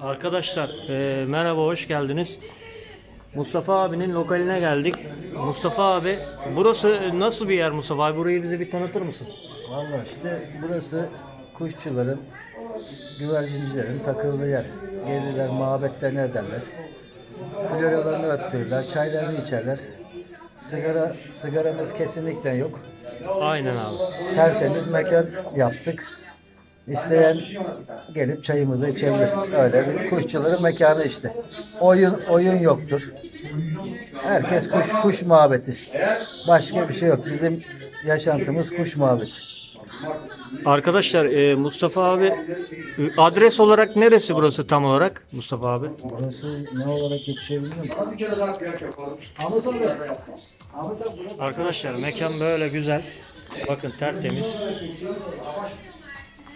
Arkadaşlar e, merhaba hoş geldiniz. Mustafa abinin lokaline geldik. Mustafa abi burası nasıl bir yer Mustafa abi? Burayı bize bir tanıtır mısın? Valla işte burası kuşçuların, güvercincilerin takıldığı yer. Gelirler, muhabbetlerini ederler. Floryalarını öttürürler, çaylarını içerler. Sigara, sigaramız kesinlikle yok. Aynen abi. Tertemiz mekan yaptık. İsteyen gelip çayımızı içebilir. Öyle bir kuşçuların mekanı işte. Oyun oyun yoktur. Herkes kuş kuş muhabbeti. Başka bir şey yok. Bizim yaşantımız kuş muhabbeti. Arkadaşlar e, Mustafa abi e, adres olarak neresi burası tam olarak Mustafa abi? Burası ne olarak geçiyor. Arkadaşlar mekan böyle güzel. Bakın tertemiz.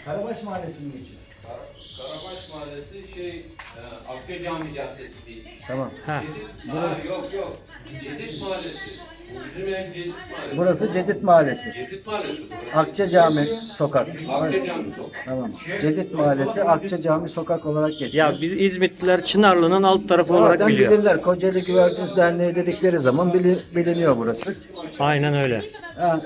Karabaş Mahallesi mi geçiyor? Karabaş Mahallesi şey e, Akça Cami Caddesi değil. Tamam. Ha. Burası yok yok. Cedid Mahallesi. Bizim ev Cedid Mahallesi. Burası Cedid Mahallesi. Cedid Mahallesi. Akça Cami Sokak. Akça Cami Sokak. Tamam. Cedid Mahallesi Akça Cami Sokak olarak geçiyor. Ya biz İzmitliler Çınarlı'nın alt tarafı olarak Zaten biliyor. bilirler. Kocaeli Güvercin Derneği dedikleri zaman bili- biliniyor burası. Aynen öyle. Ha,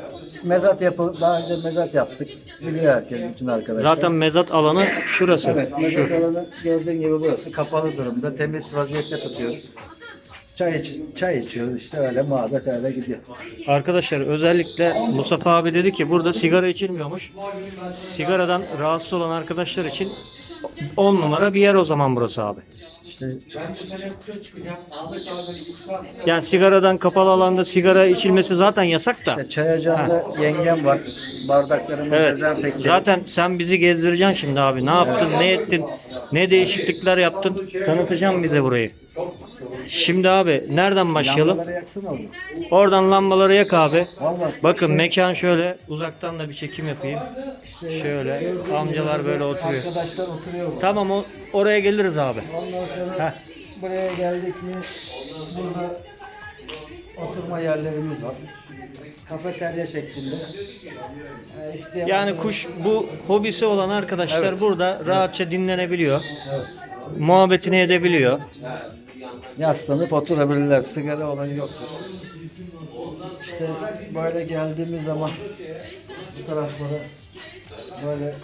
mezat yapı daha önce mezat yaptık. Biliyor herkes bütün arkadaşlar. Zaten mezat alanı şurası. Evet, mezat alanı gördüğün gibi burası kapalı durumda. Temiz vaziyette tutuyoruz. Çay, iç, çay içiyoruz işte öyle muhabbet öyle gidiyor. Arkadaşlar özellikle Mustafa abi dedi ki burada sigara içilmiyormuş. Sigaradan rahatsız olan arkadaşlar için 10 numara bir yer o zaman burası abi. İşte Yani sigaradan kapalı alanda sigara içilmesi zaten yasak da. İşte çay ocağında yengem var. Bardaklarımız Evet. dezenfekte. Zaten sen bizi gezdireceksin şimdi abi. Ne yaptın, ne ettin, ne değişiklikler yaptın. Tanıtacaksın bize burayı. Şimdi abi nereden başlayalım? Lambaları yaksana oğlum. Oradan lambaları yak abi. Vallahi Bakın mekan şöyle uzaktan da bir çekim yapayım. işte Şöyle gördüğün amcalar böyle oturuyor. Arkadaşlar oturuyor. Tamam o, oraya geliriz abi. Ondan sonra Heh. buraya geldik mi burada oturma yerlerimiz var. Kafeterya şeklinde. Ee, isteyen Yani kuş bu hobisi olan arkadaşlar burada rahatça dinlenebiliyor. Evet. Muhabbetini edebiliyor. Yaslanıp oturabilirler. Sigara olan yoktur. İşte böyle geldiğimiz zaman bu taraflara böyle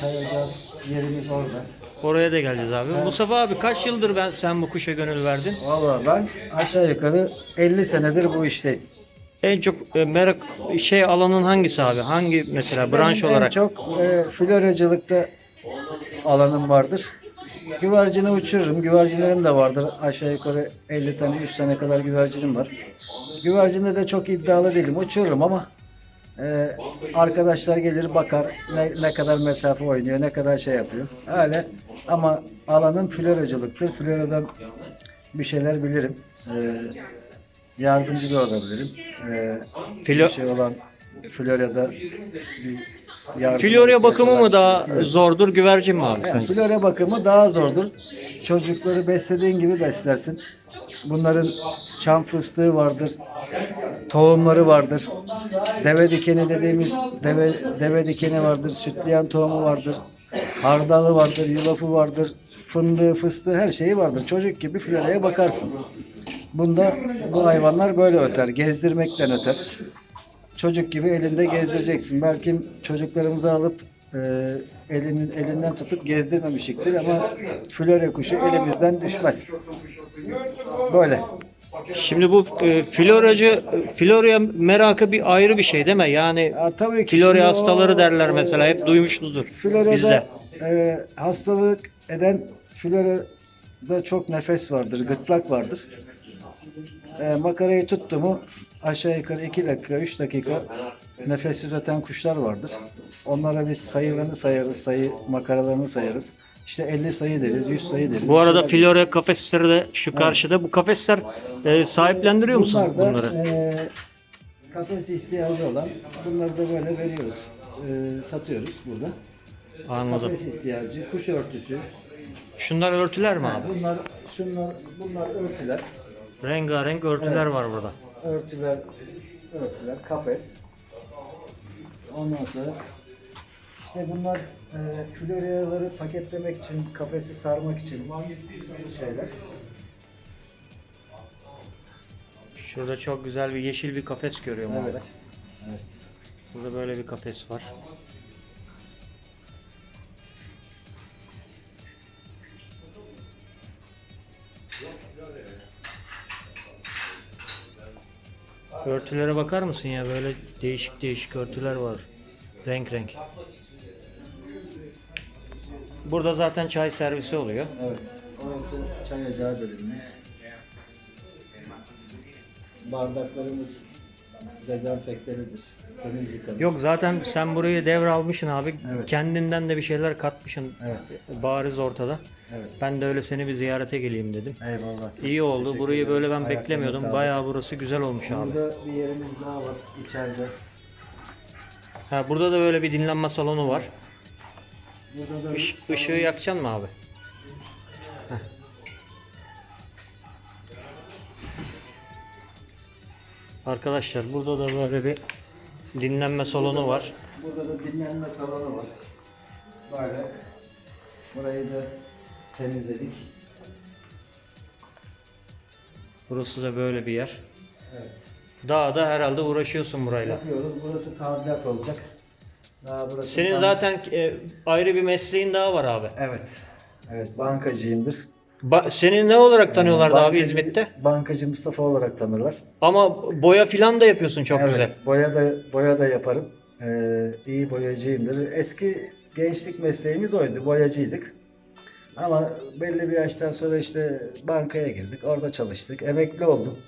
çay ocağı yerimiz orada. Oraya da geleceğiz abi. Mustafa abi kaç yıldır ben sen bu kuşa gönül verdin? Vallahi ben aşağı yukarı 50 senedir bu işteyim. En çok e, merak şey alanın hangisi abi? Hangi mesela branş Benim olarak? En çok e, floracılıkta alanım vardır. Güvercini uçururum. Güvercinlerim de vardır. Aşağı yukarı 50 tane 100 tane kadar güvercinim var. Güvercinde de çok iddialı değilim. Uçururum ama e, arkadaşlar gelir bakar ne, ne kadar mesafe oynuyor, ne kadar şey yapıyor. Öyle ama alanım floracılıktır. Floradan bir şeyler bilirim. E, yardımcı da olabilirim. E, Filo- bir şey olan Florya'da bir yardım Florya bakımı mı daha zordur, güvercin mi abi Yani? Florya bakımı daha zordur. Çocukları beslediğin gibi beslersin. Bunların çam fıstığı vardır. Tohumları vardır. Deve dikeni dediğimiz deve, deve dikeni vardır. Sütleyen tohumu vardır. Hardalı vardır, yulafı vardır. Fındığı, fıstığı her şeyi vardır. Çocuk gibi Florya'ya bakarsın. Bunda bu hayvanlar böyle öter. Gezdirmekten öter. Çocuk gibi elinde gezdireceksin. Belki çocuklarımızı alıp e, elinin elinden tutup gezdirmemişiktir ama flore kuşu elimizden düşmez. Böyle. Şimdi bu e, floracı, florya merakı bir ayrı bir şey değil mi? Yani Ya, tabii ki florya hastaları o, derler e, mesela hep duymuşuzdur Florya'da bizde. e, hastalık eden Florya'da çok nefes vardır, gırtlak vardır. E, makarayı tuttu mu aşağı yukarı 2 dakika, 3 dakika nefessiz öten kuşlar vardır. Onlara biz sayılarını sayarız, sayı makaralarını sayarız. İşte 50 sayı deriz, 100 sayı deriz. Bu arada florya kafesleri de şu karşıda. Bu kafesler e, sahiplendiriyor musunuz Bunlar da bunları? e, kafes ihtiyacı olan bunları da böyle veriyoruz. E, satıyoruz burada. Anladım. Kafes ihtiyacı, kuş örtüsü. Şunlar örtüler mi abi? Bunlar şunlar bunlar örtüler. Rengarenk örtüler var burada. Örtüler örtüler kafes. Ondan sonra İşte bunlar e, floryaları paketlemek için, kafesi sarmak için şeyler. Şurada çok güzel bir yeşil bir kafes görüyorum Evet. abi. Evet. Burada böyle bir kafes var. Örtülere bakar mısın ya böyle değişik değişik örtüler var. Renk renk. Burada zaten çay servisi oluyor. Evet. Orası çay ocağı bölünmüş. Bardaklarımız dezenfektelidir. Temiz yıkanır. Yok zaten sen burayı devralmışsın abi. Evet. Kendinden de bir şeyler katmışsın. Evet. Bariz ortada. Evet. Ben de öyle seni bir ziyarete geleyim dedim. Eyvallah. İyi oldu. Burayı ederim. böyle ben Ayaklarına beklemiyordum. sağlık. Bayağı burası güzel olmuş abi. Burada bir yerimiz daha var içeride. Ha burada da böyle bir dinlenme salonu var. Burada da Iş, ışığı yakacaksın mı abi? Arkadaşlar burada da böyle bir dinlenme salonu var. Burada da dinlenme salonu var. Böyle. Burayı da temizledik. Burası da böyle bir yer. Evet. Daha da herhalde uğraşıyorsun burayla. Yapıyoruz. Burası tadilat olacak. Daha burası Senin tam- zaten e, ayrı bir mesleğin daha var abi. Evet. Evet, bankacıyımdır. Ba- seni ne olarak tanıyorlardı abi Bankacı- İzmit'te? Bankacı Mustafa olarak tanırlar. Ama boya filan da yapıyorsun çok evet, güzel. Boya da boya da yaparım. Ee, iyi boyacıyımdır. Eski gençlik mesleğimiz oydu. Boyacıydık. Ama belli bir yaştan sonra işte bankaya girdik. Orada çalıştık. Emekli oldum.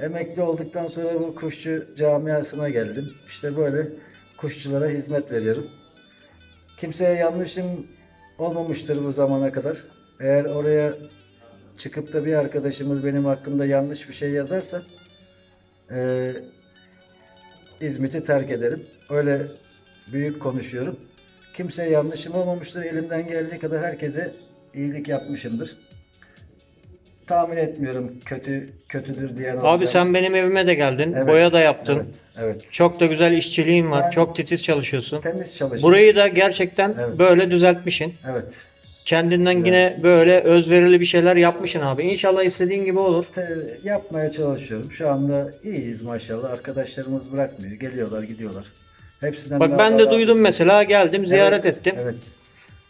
Emekli olduktan sonra bu kuşçu camiasına geldim. İşte böyle kuşçulara hizmet veriyorum. Kimseye yanlışım olmamıştır bu zamana kadar. Eğer oraya çıkıp da bir arkadaşımız benim hakkımda yanlış bir şey yazarsa eee İzmit'i terk ederim. Öyle büyük konuşuyorum. Kimseye yanlışım olmamıştır. Elimden geldiği kadar herkese iyilik yapmışımdır. Tahmin etmiyorum kötü kötüdür diyen Abi sen benim evime de geldin. Evet, Boya da yaptın. Evet, evet. Çok da güzel işçiliğin var. Ben- Çok titiz çalışıyorsun. Temiz çalışın. Burayı da gerçekten Evet. böyle düzeltmişsin. Evet. Kendinden Güzel. yine böyle özverili bir şeyler yapmışsın abi. İnşallah istediğin gibi olur. Te- yapmaya çalışıyorum. Şu anda iyiyiz maşallah. Arkadaşlarımız bırakmıyor. Geliyorlar, gidiyorlar. Hepsinden Bak ben de duydum mesela geldim ziyaret ettim. Evet.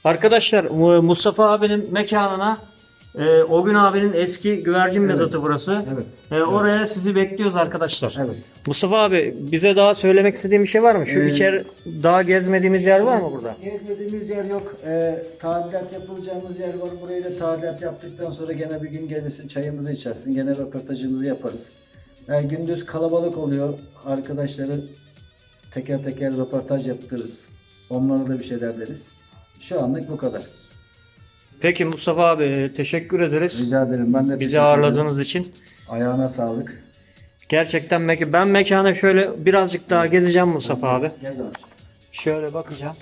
Arkadaşlar Mu- Mustafa abinin mekanına e, o gün abinin eski güvercin Evet. mezatı burası. Evet. E, oraya sizi bekliyoruz arkadaşlar. Evet. Mustafa abi bize daha söylemek istediğin bir şey var mı? Şu Ee, içeri daha gezmediğimiz yer var mı burada? Gezmediğimiz yer yok. Ee, tadilat yapılacağımız yer var. Burayı da tadilat yaptıktan sonra gene bir gün gelirsin çayımızı içersin. Gene röportajımızı yaparız. Yani gündüz kalabalık oluyor. Arkadaşları teker teker röportaj yaptırırız. Onlara da bir şeyler deriz. Şu anlık bu kadar. Peki Mustafa abi e, teşekkür ederiz. Rica ederim. Ben de Bizi teşekkür ederim. ağırladığınız için. Ayağına sağlık. Gerçekten mek- ben mekana şöyle birazcık daha gezeceğim Mustafa abi. Gez abi. Şöyle bakacağım.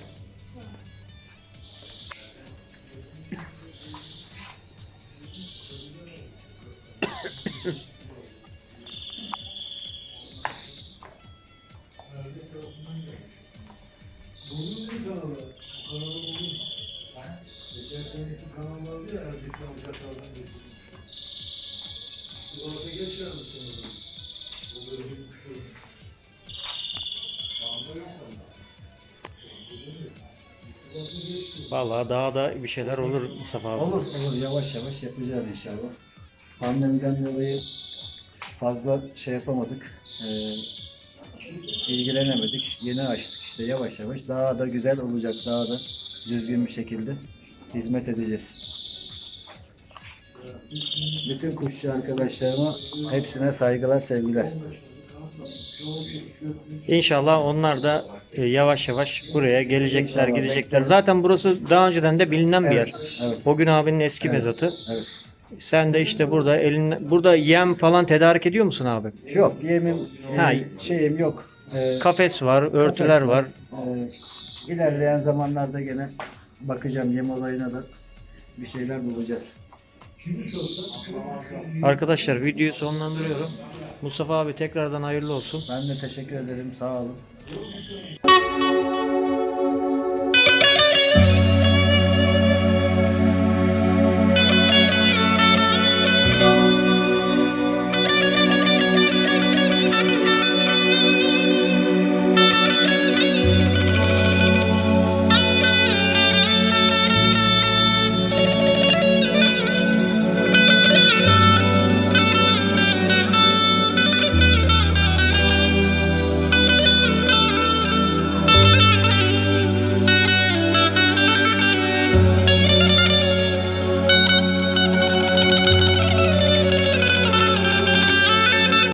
Vallahi daha da bir şeyler olur Mustafa abi. Olur olur yavaş yavaş yapacağız inşallah. Pandemiden dolayı fazla şey yapamadık. Ee, ilgilenemedik. Yeni açtık işte yavaş yavaş. Daha da güzel olacak. Daha da düzgün bir şekilde hizmet edeceğiz. Bütün kuşçu arkadaşlarıma hepsine saygılar, sevgiler. İnşallah onlar da e, yavaş yavaş buraya gelecekler, İnşallah, gidecekler. Zaten burası daha önceden de bilinen bir yer. evet. O gün abinin eski Evet. mezatı. Evet. Sen de işte burada elin burada yem falan tedarik ediyor musun abi? Yok yemim, e, Ha. şeyim yok. Ee, Kafes var, örtüler Kafes var. Ee, ilerleyen zamanlarda gene bakacağım yem olayına da bir şeyler bulacağız. Arkadaşlar videoyu sonlandırıyorum. Mustafa abi tekrardan hayırlı olsun. Ben de teşekkür ederim. Sağ olun.